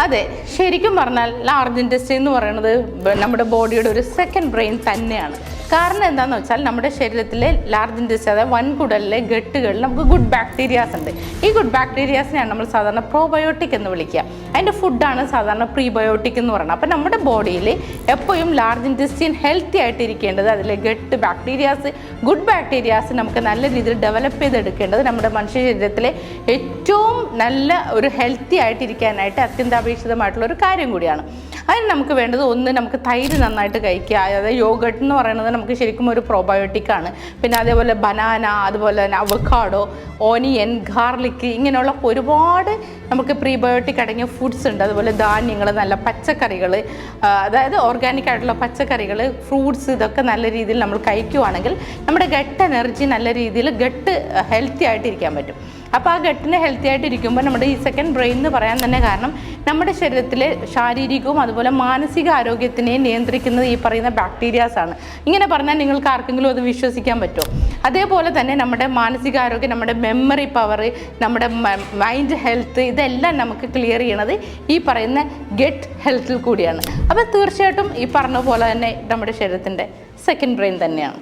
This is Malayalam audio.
അതെ ശരിക്കും പറഞ്ഞാൽ ലാർജ് ഇൻഡസ്ട്രി എന്ന് പറയുന്നത് നമ്മുടെ ബോഡിയുടെ ഒരു സെക്കൻഡ് ബ്രെയിൻ തന്നെയാണ്. കാരണം എന്താണെന്ന് വെച്ചാൽ നമ്മുടെ ശരീരത്തിലെ ലാർജ് ഇൻഡസ് അതായത് വൻകുടലിലെ ഗട്ടുകളിൽ നമുക്ക് ഗുഡ് ബാക്ടീരിയാസ് ഉണ്ട്. ഈ ഗുഡ് ബാക്ടീരിയാസിനെയാണ് നമ്മൾ സാധാരണ പ്രോബയോട്ടിക് എന്ന് വിളിക്കുക. അതിന്റെ ഫുഡാണ് സാധാരണ പ്രീബയോട്ടിക് എന്ന് പറയുന്നത്. അപ്പോൾ നമ്മുടെ ബോഡിയിൽ എപ്പോഴും ലാർജ് ഇൻഡസ്റ്റീൻ ഹെൽത്തി ആയിട്ട് ഇരിക്കേണ്ടത് അതിലെ ഗട്ട് ബാക്ടീരിയാസ് ഗുഡ് ബാക്ടീരിയാസ് നമുക്ക് നല്ല രീതിയിൽ ഡെവലപ്പ് ചെയ്തെടുക്കേണ്ടത് നമ്മുടെ മനുഷ്യ ശരീരത്തിലെ ഏറ്റവും നല്ല ഒരു ഹെൽത്തി ആയിട്ടിരിക്കാനായിട്ട് അത്യന്താപേക്ഷിതമായിട്ടുള്ള ഒരു കാര്യം കൂടിയാണ്. അതിന് നമുക്ക് വേണ്ടത് ഒന്ന് നമുക്ക് തൈര് നന്നായിട്ട് കഴിക്കുക. അതായത് യോഗട്ട് എന്ന് പറയുന്നത് നമുക്ക് ശരിക്കും ഒരു പ്രോബയോട്ടിക് ആണ്. പിന്നെ അതേപോലെ ബനാന അതുപോലെ തന്നെ അവക്കാഡോ ഓനിയൻ ഗാർലിക്ക് ഇങ്ങനെയുള്ള ഒരുപാട് നമുക്ക് പ്രീബയോട്ടിക് അടങ്ങിയ ഫുഡ്സ് ഉണ്ട്. അതുപോലെ ധാന്യങ്ങൾ നല്ല പച്ചക്കറികൾ അതായത് ഓർഗാനിക് ആയിട്ടുള്ള പച്ചക്കറികൾ ഫ്രൂട്ട്സ് ഇതൊക്കെ നല്ല രീതിയിൽ നമ്മൾ കഴിക്കുവാണെങ്കിൽ നമ്മുടെ ഗട്ട് എനർജി നല്ല രീതിയിൽ ഗട്ട് ഹെൽത്തി ആയിട്ടിരിക്കാൻ പറ്റും. അപ്പോൾ ആ ഗട്ടിന് ഹെൽത്തി ആയിട്ട് ഇരിക്കുമ്പോൾ നമ്മുടെ ഈ സെക്കൻഡ് ബ്രെയിൻ എന്ന് പറയാൻ തന്നെ കാരണം നമ്മുടെ ശരീരത്തിലെ ശാരീരികവും അതുപോലെ മാനസിക ആരോഗ്യത്തിനെയും നിയന്ത്രിക്കുന്നത് ഈ പറയുന്ന ബാക്ടീരിയാസ് ആണ്. ഇങ്ങനെ പറഞ്ഞാൽ നിങ്ങൾക്ക് ആർക്കെങ്കിലും അത് വിശ്വസിക്കാൻ പറ്റുമോ? അതേപോലെ തന്നെ നമ്മുടെ മാനസികാരോഗ്യം നമ്മുടെ മെമ്മറി പവർ നമ്മുടെ മൈൻഡ് ഹെൽത്ത് ഇതെല്ലാം നമുക്ക് ക്ലിയർ ചെയ്യണത് ഈ പറയുന്ന ഗെറ്റ് ഹെൽത്തിൽ കൂടിയാണ്. അപ്പോൾ തീർച്ചയായിട്ടും ഈ പറഞ്ഞ പോലെ തന്നെ നമ്മുടെ ശരീരത്തിന്റെ സെക്കൻഡ് ബ്രെയിൻ തന്നെയാണ്.